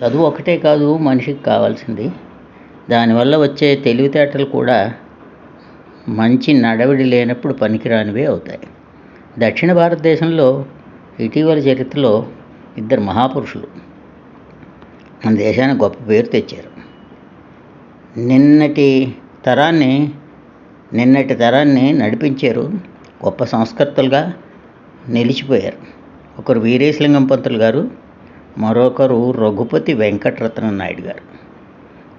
చదువు ఒకటే కాదు మనిషికి కావాల్సింది. దానివల్ల వచ్చే తెలివితేటలు కూడా మంచి నడవడి లేనప్పుడు పనికిరానివే అవుతాయి. దక్షిణ భారతదేశంలో ఇటీవల చరిత్రలో ఇద్దరు మహాపురుషులు మన దేశానికి గొప్ప పేరు తెచ్చారు. నిన్నటి తరాన్ని నిన్నటి తరాన్ని నడిపించారు గొప్ప సంస్కర్తలుగా నిలిచిపోయారు. ఒకరు వీరేశలింగం పంతులు గారు మరొకరు రఘుపతి వెంకటరత్న నాయుడు గారు.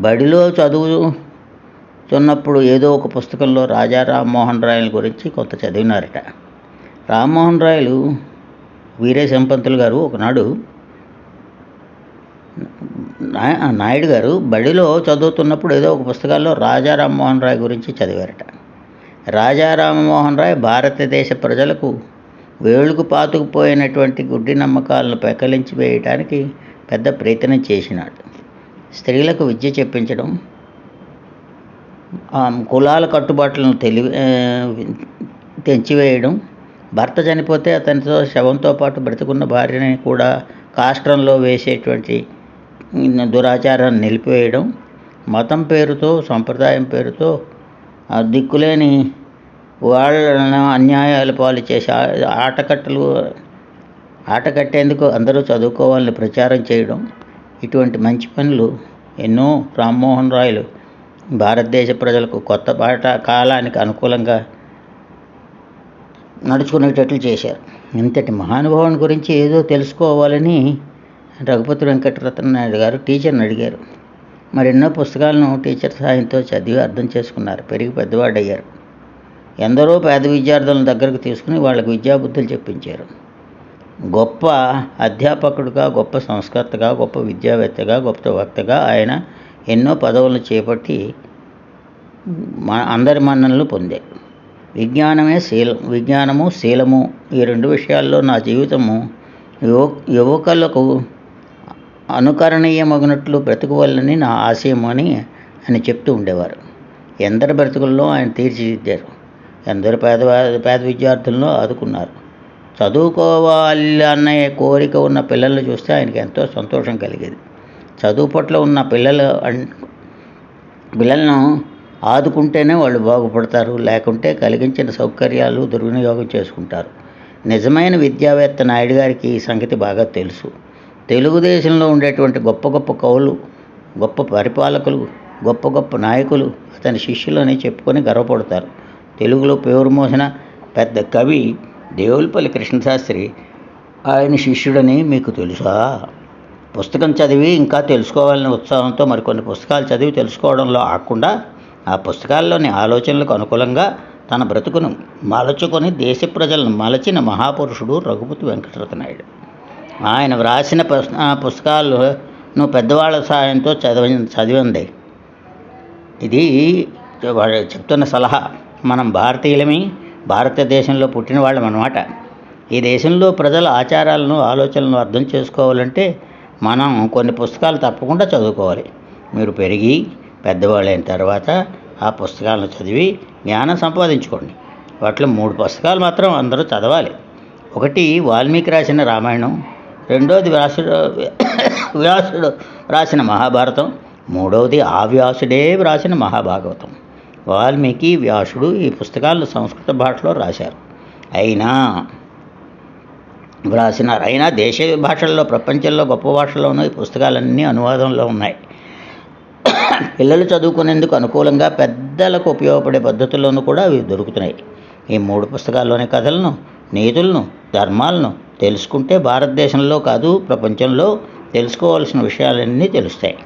బడిలో చదువుతున్నప్పుడు ఏదో ఒక పుస్తకంలో రాజా రామ్మోహన్ రాయల గురించి కొంత చదివినారట. రామ్మోహన్ రాయలు వీరే పంతులు గారు. ఒకనాడు నాయుడు గారు బడిలో చదువుతున్నప్పుడు ఏదో ఒక పుస్తకాల్లో రాజా రామ్మోహన్ రాయ్ గురించి చదివారట. రాజా రామ్మోహన్ రాయ్ భారతదేశ ప్రజలకు వేళ్ళకు పాతుకుపోయినటువంటి గుడ్డి నమ్మకాలను పెకలించి వేయటానికి పెద్ద ప్రయత్నం చేసినాడు. స్త్రీలకు విద్య చెప్పించడం కులాల కట్టుబాట్లను తెలివి తెంచివేయడం భర్త చనిపోతే అతనితో శవంతో పాటు బ్రతికున్న భార్యని కూడా కాష్టంలో వేసేటువంటి దురాచారాన్ని నిలిపివేయడం మతం పేరుతో సంప్రదాయం పేరుతో ఆ దిక్కులేని వాళ్ళను అన్యాయాల పాలు చేసి ఆ- ఆటకట్టలు ఆట కట్టేందుకు అందరూ చదువుకోవాలని ప్రచారం చేయడం ఇటువంటి మంచి పనులు ఎన్నో రామ్మోహన్ రాయలు భారతదేశ ప్రజలకు కొత్త పాట కాలానికి అనుకూలంగా నడుచుకునేటట్లు చేశారు. ఇంతటి మహానుభావుని గురించి ఏదో తెలుసుకోవాలని రఘుపతి వెంకటరత్న నాయుడు గారు టీచర్ని అడిగారు. మరెన్నో పుస్తకాలను టీచర్ సహాయంతో చదివి అర్థం చేసుకున్నారు. పెరిగి పెద్దవాడయ్యారు ఎందరో పేద విద్యార్థులను దగ్గరకు తీసుకుని వాళ్ళకు విద్యాబుద్ధులు చెప్పించారు. గొప్ప అధ్యాపకుడిగా గొప్ప సంస్కర్తగా గొప్ప విద్యావేత్తగా గొప్ప వక్తగా ఆయన ఎన్నో పదవులను చేపట్టి మా అందరి మన్ననలు పొందారు విజ్ఞానమే శీలం విజ్ఞానము శీలము ఈ రెండు విషయాల్లో నా జీవితము యువ యువకులకు అనుకరణీయమగినట్లు బ్రతుకువల్లని నా ఆశయం అని ఆయన చెప్తూ ఉండేవారు. ఎందరి బ్రతుకుల్లో ఆయన తీర్చిదిద్దారు. ఎందరు పేద పేద విద్యార్థులను ఆదుకున్నారు. చదువుకోవాలి అన్న కోరిక ఉన్న పిల్లల్ని చూస్తే ఆయనకి ఎంతో సంతోషం కలిగేది. చదువు పట్ల ఉన్న పిల్లలు అన్- పిల్లలను ఆదుకుంటేనే వాళ్ళు బాగుపడతారు లేకుంటే కలిగించిన సౌకర్యాలు దుర్వినియోగం చేసుకుంటారు. నిజమైన విద్యావేత్త నాయుడు గారికి ఈ సంగతి బాగా తెలుసు. తెలుగుదేశంలో ఉండేటువంటి గొప్ప గొప్ప కవులు గొప్ప పరిపాలకులు గొప్ప గొప్ప నాయకులు అతని శిష్యులని చెప్పుకొని గర్వపడతారు. తెలుగులో పేరు మోసిన పెద్ద కవి దేవులపల్లి కృష్ణశాస్త్రి ఆయన శిష్యుడని మీకు తెలుసా? పుస్తకం చదివి ఇంకా తెలుసుకోవాలనే ఉత్సాహంతో మరికొన్ని పుస్తకాలు చదివి తెలుసుకోవడంలో ఆకుండా ఆ పుస్తకాల్లోని ఆలోచనలకు అనుకూలంగా తన బ్రతుకును మలచుకొని దేశ ప్రజలను మలచిన మహాపురుషుడు రఘుపతి వెంకటరత్నాయుడు ఆయన వ్రాసిన పుస్- ఆ పుస్తకాలను పెద్దవాళ్ళ సహాయంతో చదివి చదివింది ఇది చెప్తున్న సలహా. మనం భారతీయులమి భారతదేశంలో పుట్టిన వాళ్ళం అన్నమాట. ఈ దేశంలో ప్రజల ఆచారాలను ఆలోచనలను అర్థం చేసుకోవాలంటే మనం కొన్ని పుస్తకాలు తప్పకుండా చదువుకోవాలి. మీరు పెరిగి పెద్దవాళ్ళైన తర్వాత ఆ పుస్తకాలను చదివి జ్ఞానం సంపాదించుకోండి. వాటిలో మూడు పుస్తకాలు మాత్రం అందరూ చదవాలి. ఒకటి వాల్మీకి రాసిన రామాయణం రెండోది వ్యాసుడు వ్యాసుడు రాసిన మహాభారతం మూడవది ఆ వ్యాసుడే వ్రాసిన మహాభాగవతం. వాల్మీకి వ్యాసుడు ఈ పుస్తకాలను సంస్కృత భాషలో రాశారు. అయినా వ్రాసినారు అయినా దేశ భాషల్లో ప్రపంచంలో గొప్ప భాషల్లోనూ ఈ పుస్తకాలన్నీ అనువాదంలో ఉన్నాయి. పిల్లలు చదువుకునేందుకు అనుకూలంగా పెద్దలకు ఉపయోగపడే పద్ధతుల్లోనూ కూడా అవి దొరుకుతున్నాయి. ఈ మూడు పుస్తకాల్లోని కథలను నీతులను ధర్మాలను తెలుసుకుంటే భారతదేశంలో కాదు ప్రపంచంలో తెలుసుకోవాల్సిన విషయాలన్నీ తెలుస్తాయి.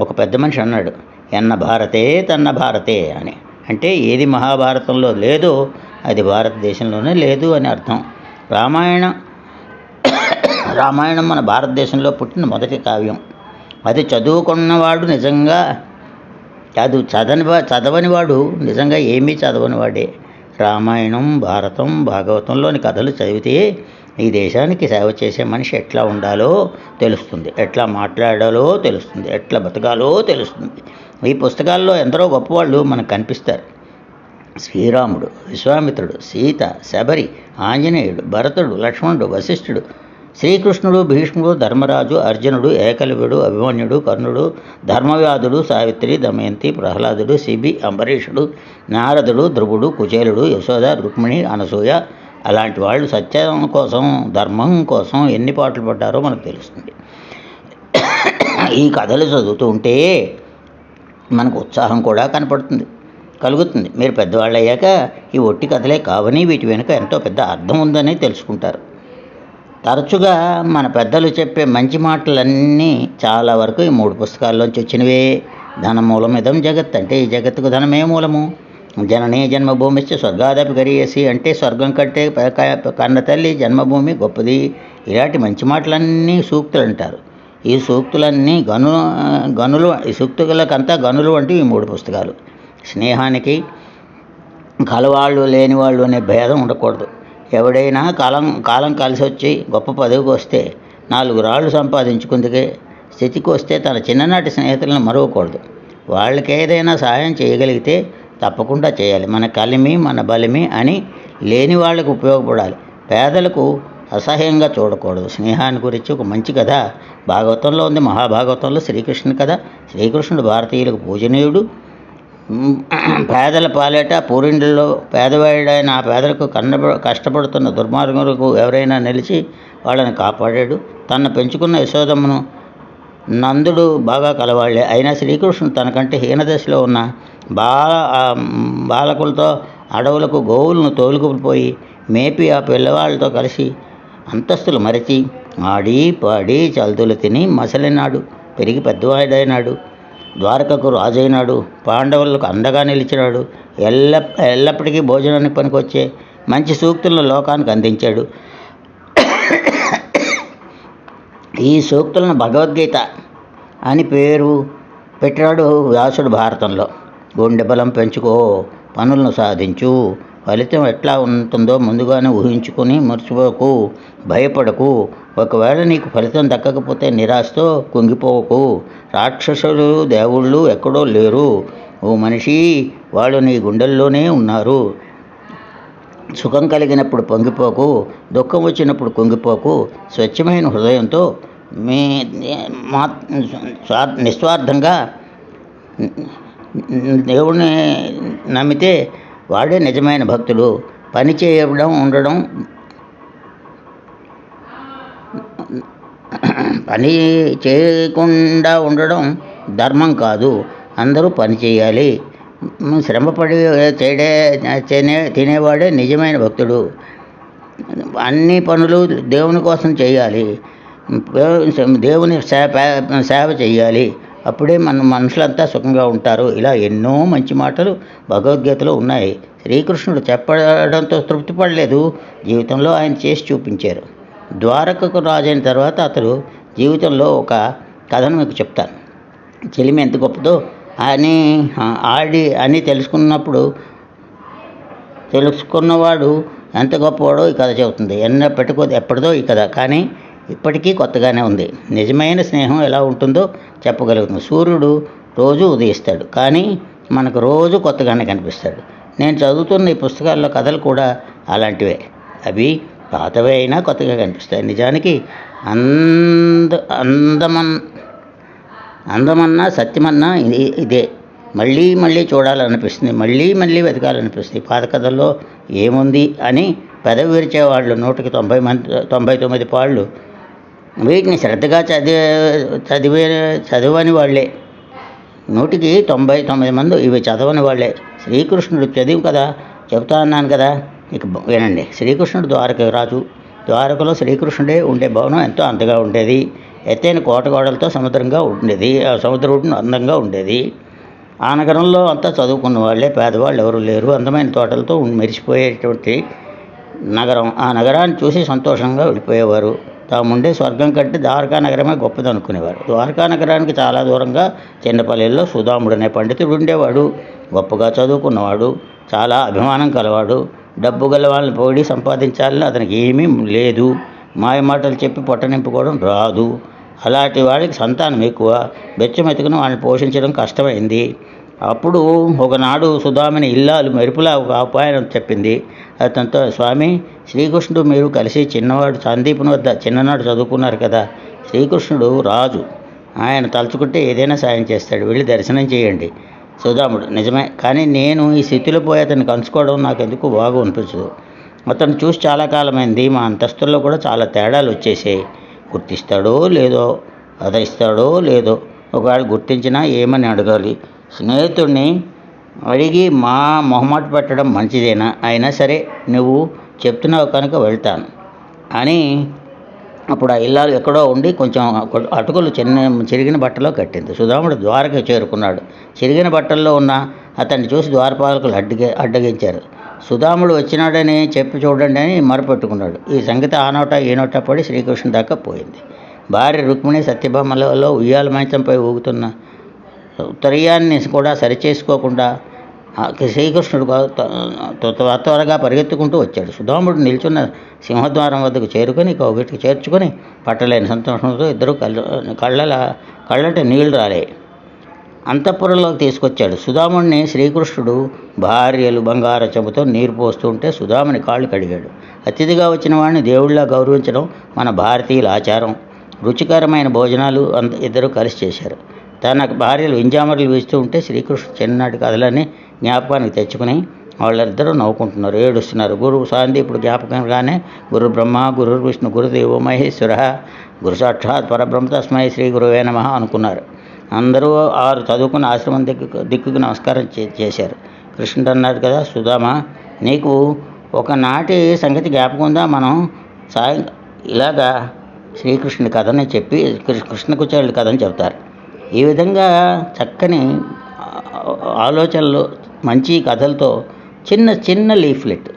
ఒక పెద్ద మనిషి అన్నాడు ఎన్న భారతే తన్న భారతే అని. అంటే ఏది మహాభారతంలో లేదో అది భారతదేశంలోనే లేదు అని అర్థం. రామాయణ రామాయణం మన భారతదేశంలో పుట్టిన మొదటి కావ్యం. అది చదువుకున్నవాడు నిజంగా చదువు చదని చదవని వాడు నిజంగా ఏమీ చదవని వాడే రామాయణం భారతం భాగవతంలోని కథలు చదివితే ఈ దేశానికి సేవ చేసే మనిషి ఎట్లా ఉండాలో తెలుస్తుంది. ఎట్లా మాట్లాడాలో తెలుస్తుంది. ఎట్లా బతకాలో తెలుస్తుంది. ఈ పుస్తకాల్లో ఎందరో గొప్పవాళ్ళు మనకు కనిపిస్తారు. శ్రీరాముడు విశ్వామిత్రుడు సీత శబరి ఆంజనేయుడు భరతుడు లక్ష్మణుడు వశిష్ఠుడు శ్రీకృష్ణుడు భీష్ముడు ధర్మరాజు అర్జునుడు ఏకలవ్యుడు అభిమన్యుడు కర్ణుడు ధర్మవ్యాధుడు సావిత్రి దమయంతి ప్రహ్లాదుడు శిబి అంబరీషుడు నారదుడు ధ్రువుడు కుచేలుడు యశోద రుక్మిణి అనసూయ. అలాంటి వాళ్ళు సత్యం కోసం ధర్మం కోసం ఎన్ని పాటలు పడ్డారో మనకు తెలుస్తుంది. ఈ కథలు చదువుతూ ఉంటే మనకు ఉత్సాహం కూడా కనపడుతుంది కలుగుతుంది. మీరు పెద్దవాళ్ళు అయ్యాక ఈ ఒట్టి కథలే కావని వీటి వెనుక ఎంతో పెద్ద అర్థం ఉందని తెలుసుకుంటారు. తరచుగా మన పెద్దలు చెప్పే మంచి మాటలన్నీ చాలా వరకు ఈ మూడు పుస్తకాల్లోంచి వచ్చినవే. ధనమూలమిదం జగత్ అంటే ఈ జగత్తుకు ధనమే మూలము. జననీ జన్మభూమిశ్చ స్వర్గాదపి గరియేసి అంటే స్వర్గం కంటే కన్న తల్లి జన్మభూమి గొప్పది. ఇలాంటి మంచి మాటలన్నీ సూక్తులు అంటారు ఈ సూక్తులన్నీ గను గనులు ఈ సూక్తులకంతా గనులు వంటి ఈ మూడు పుస్తకాలు. స్నేహానికి కలవాళ్ళు లేనివాళ్ళు అనే భేదం ఉండకూడదు. ఎవడైనా కాలం కాలం కలిసి వచ్చి గొప్ప పదవికి వస్తే నాలుగు రాళ్ళు సంపాదించుకుందుకే స్థితికి వస్తే తన చిన్ననాటి స్నేహితులను మరవకూడదు. వాళ్ళకి ఏదైనా సహాయం చేయగలిగితే తప్పకుండా చేయాలి. మన కలిమి మన బలిమి అని లేని వాళ్ళకు ఉపయోగపడాలి. పేదలకు అసహ్యంగా చూడకూడదు. స్నేహాన్ని గురించి ఒక మంచి కథ. భాగవతంలో ఉంది. మహాభాగవతంలో శ్రీకృష్ణుని కథ. శ్రీకృష్ణుడు భారతీయులకు పూజనీయుడు. పేదల పాలేట పూరిండిలో పేదవాడైన ఆ పేదలకు కన్న కష్టపడుతున్న దుర్మార్గులకు ఎవరైనా నిలిచి వాళ్ళని కాపాడాడు. తను పెంచుకున్న యశోదమ్మను నందుడు బాగా కలవాళ్ళే. అయినా శ్రీకృష్ణుడు తనకంటే హీన దశలో ఉన్న బాల బాలకులతో అడవులకు గోవులను తోలుకుపోయి మేపి ఆ పిల్లవాళ్ళతో కలిసి అంతస్తులు మరచి ఆడి పాడి చల్తులు తిని మసలినాడు పెరిగి పెద్దవాడైనాడు ద్వారకకు రాజైనాడు పాండవులకు అండగా నిలిచినాడు. ఎల్ల ఎల్లప్పటికీ భోజనానికి పనికొచ్చే మంచి సూక్తులను లోకానికి అందించాడు. ఈ సూక్తులను భగవద్గీత అని పేరు పెట్టాడు వ్యాసుడు భారతంలో. గుండె బలం పెంచుకో పనులను సాధించు. ఫలితం ఎట్లా ఉంటుందో ముందుగానే ఊహించుకొని మర్చిపోకు భయపడకు. ఒకవేళ నీకు ఫలితం దక్కకపోతే నిరాశతో కుంగిపోకు. రాక్షసులు దేవుళ్ళు ఎక్కడో లేరు. ఓ మనిషి వాళ్ళు నీ గుండెల్లోనే ఉన్నారు. సుఖం కలిగినప్పుడు పొంగిపోకు దుఃఖం వచ్చినప్పుడు కుంగిపోకు. స్వచ్ఛమైన హృదయంతో మీ మా నిస్వార్థంగా దేవుణ్ణి నమ్మితే వాడే నిజమైన భక్తుడు పని చేయడం ఉండడం పని చేయకుండా ఉండడం ధర్మం కాదు. అందరూ పని చేయాలి. శ్రమపడి చేయడే తినే తినేవాడే నిజమైన భక్తుడు. అన్ని పనులు దేవుని కోసం చేయాలి. దేవుని సేవ సేవ చేయాలి. అప్పుడే మన మనుషులంతా సుఖంగా ఉంటారు. ఇలా ఎన్నో మంచి మాటలు భగవద్గీతలో ఉన్నాయి. శ్రీకృష్ణుడు చెప్పడంతో తృప్తి పడలేదు జీవితంలో ఆయన చేసి చూపించారు. ద్వారకకు రాజైన తర్వాత అతడు జీవితంలో ఒక కథను మీకు చెప్తాను. చెలిమి ఎంత గొప్పదో అని ఆడి అని తెలుసుకున్నప్పుడు తెలుసుకున్నవాడు ఎంత గొప్పవాడో ఈ కథ చెబుతుంది. ఎన్న పెట్టుకో ఎప్పటిదో ఈ కథ. కానీ ఇప్పటికీ కొత్తగానే ఉంది. నిజమైన స్నేహం ఎలా ఉంటుందో చెప్పగలుగుతుంది సూర్యుడు రోజు ఉదయిస్తాడు. కానీ మనకు రోజు కొత్తగానే కనిపిస్తాడు. నేను చదువుతున్న ఈ పుస్తకాల్లో కథలు కూడా అలాంటివే. అవి పాతవే అయినా కొత్తగా కనిపిస్తాయి. నిజానికి అంద అందమన్ అందమన్నా సత్యమన్నా ఇదే. మళ్ళీ మళ్ళీ చూడాలనిపిస్తుంది. మళ్ళీ మళ్ళీ వెతకాలనిపిస్తుంది. పాత కథల్లో ఏముంది అని పెదవి విరిచేవాళ్ళు నూటికి తొంభై మంది తొంభై తొమ్మిది పాళ్ళు వీటిని శ్రద్ధగా చదివే చదివే చదవని వాళ్ళే. నూటికి తొంభై తొమ్మిది మంది ఇవి చదవని వాళ్ళే. శ్రీకృష్ణుడు చదివి కదా చెబుతా అన్నాను కదా ఇక వినండి. శ్రీకృష్ణుడు ద్వారక రాజు. ద్వారకలో శ్రీకృష్ణుడే ఉండే భవనం ఎంతో అంతగా ఉండేది. ఎత్తైన కోటగోడలతో సముద్రంగా ఉండేది ఆ సముద్ర అందంగా ఉండేది. ఆ నగరంలో అంతా చదువుకున్న వాళ్ళే పేదవాళ్ళు ఎవరు లేరు. అందమైన తోటలతో మెరిసిపోయేటువంటి నగరం. ఆ నగరాన్ని చూసి సంతోషంగా వెళ్ళిపోయేవారు. తాముండే స్వర్గం కంటే ద్వారకా నగరమే గొప్పది అనుకునేవారు. ద్వారకా నగరానికి చాలా దూరంగా చిన్నపల్లెల్లో సుధాముడు అనే పండితుడు ఉండేవాడు. గొప్పగా చదువుకున్నవాడు చాలా అభిమానం కలవాడు. డబ్బు గల వాళ్ళని పొగిడి సంపాదించాలని అతనికి ఏమీ లేదు. మాయ మాటలు చెప్పి పొట్ట నింపుకోవడం రాదు. అలాంటి వాడికి సంతానం ఎక్కువ. బెచ్చమెతుకుని వాళ్ళని పోషించడం కష్టమైంది. అప్పుడు ఒకనాడు సుధామిని ఇల్లాలు మెరుపులా ఒక అపాయనం చెప్పింది. అతనితో స్వామి శ్రీకృష్ణుడు మీరు కలిసి చిన్నవాడు సందీపుని వద్ద చిన్ననాడు చదువుకున్నారు కదా శ్రీకృష్ణుడు రాజు. ఆయన తలుచుకుంటే ఏదైనా సాయం చేస్తాడు వెళ్ళి దర్శనం చేయండి. సుధాముడు నిజమే కానీ నేను ఈ స్థితిలో పోయి అతన్ని కలుసుకోవడం నాకు ఎందుకు బాగు అనిపించదు. అతను చూసి చాలా కాలమైంది మా అంతస్తుల్లో కూడా చాలా తేడాలు వచ్చేసాయి. గుర్తిస్తాడో లేదో ఆదరిస్తాడో లేదో ఒకవేళ గుర్తించినా ఏమని అడగాలి? స్నేహితుడిని అడిగి మా మొహమాట పెట్టడం మంచిదేనా? అయినా సరే నువ్వు చెప్తున్నావు కనుక వెళ్తాను. అని అప్పుడు ఆ ఇల్లాలు ఎక్కడో ఉండి కొంచెం అటుకులు చిన్న చిరిగిన బట్టలో కట్టింది. సుధాముడు ద్వారక చేరుకున్నాడు. చిరిగిన బట్టల్లో ఉన్న అతన్ని చూసి ద్వారపాలకులు అడ్డగి అడ్డగించారు. సుధాముడు వచ్చినాడని చెప్పి చూడండి అని మరపెట్టుకున్నాడు. ఈ సంగతి ఆ ఈనోట పడి శ్రీకృష్ణ దాకా పోయింది. భార్య రుక్మిణి సత్యభామలలో ఉయ్యాల మంచంపై ఊగుతున్న ఉత్తరీయాన్ని కూడా సరిచేసుకోకుండా శ్రీకృష్ణుడు త్వరగా పరిగెత్తుకుంటూ వచ్చాడు. సుధాముడు నిల్చున్న సింహద్వారం వద్దకు చేరుకొని కౌగిటికి చేర్చుకొని పట్టలేని సంతోషంతో ఇద్దరు కళ్ళ కళ్ళల కళ్ళట నీళ్ళు రాలే. అంతఃపురంలోకి తీసుకొచ్చాడు. సుధాముడిని శ్రీకృష్ణుడు భార్యలు బంగార చెబుతో నీరు పోస్తూ ఉంటే సుధాముని కాళ్ళు కడిగాడు. అతిథిగా వచ్చిన వాడిని దేవుళ్ళ గౌరవించడం మన భారతీయుల ఆచారం. రుచికరమైన భోజనాలు అంత ఇద్దరు కలిసి చేశారు. తన భార్యలు వింజామరులు వీస్తూ ఉంటే శ్రీకృష్ణుడు చిన్ననాటి కథలన్నీ జ్ఞాపకానికి తెచ్చుకుని వాళ్ళిద్దరూ నవ్వుకుంటున్నారు. ఏడుస్తున్నారు. గురువు సాందీపుడు జ్ఞాపకంగానే గురు బ్రహ్మ గురు విష్ణు గురుదేవ మహేశ్వర గురు సాక్షాత్ పరబ్రహ్మ తస్మై శ్రీ గురువే నమ అనుకున్నారు. అందరూ ఆరు చదువుకున్న ఆశ్రమం దిక్కు దిక్కుకు నమస్కారం చే చేశారు. కృష్ణుడు అన్నారు కదా సుధామ నీకు ఒకనాటి సంగతి జ్ఞాపకం ఉందా? మనం సాయం ఇలాగా శ్రీకృష్ణుడి కథని చెప్పి కృ- కృష్ణకుచారుడి కథని చెప్తారు ఈ విధంగా చక్కని ఆలోచనలు మంచి కథలతో చిన్న చిన్న లీఫ్లెట్.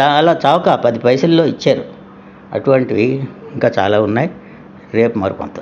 చాలా చౌక పది పైసల్లో ఇచ్చారు. అటువంటివి ఇంకా చాలా ఉన్నాయి. రేపు మరికొంత